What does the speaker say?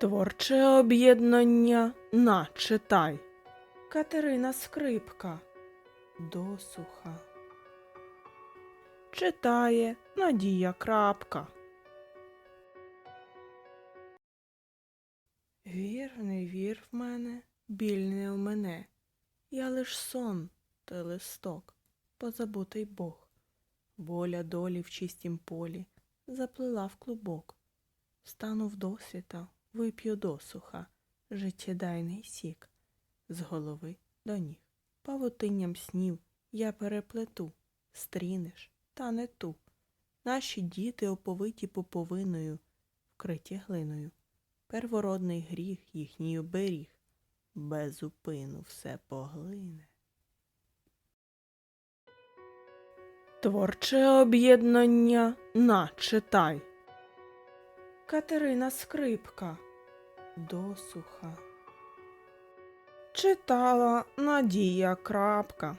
Творче об'єднання на читай. Катерина Скрипка. Досуха. Читає Надія Крапка. Вір, не вір в мене, біль не в мене. Я лиш сон, та листок, позабутий Бог. Воля долі в чистім полі заплила в клубок. Стану в досвіта, вип'ю досуха, життєдайний сік. З голови до ніг, павутинням снів я переплету, стрінеш, та не ту. Наші діти оповиті пуповиною, вкриті глиною. Первородний гріх їхній оберіг, без упину все поглине. Творче об'єднання на читай. Катерина Скрипка. Досуха. Читала Надія Крапка.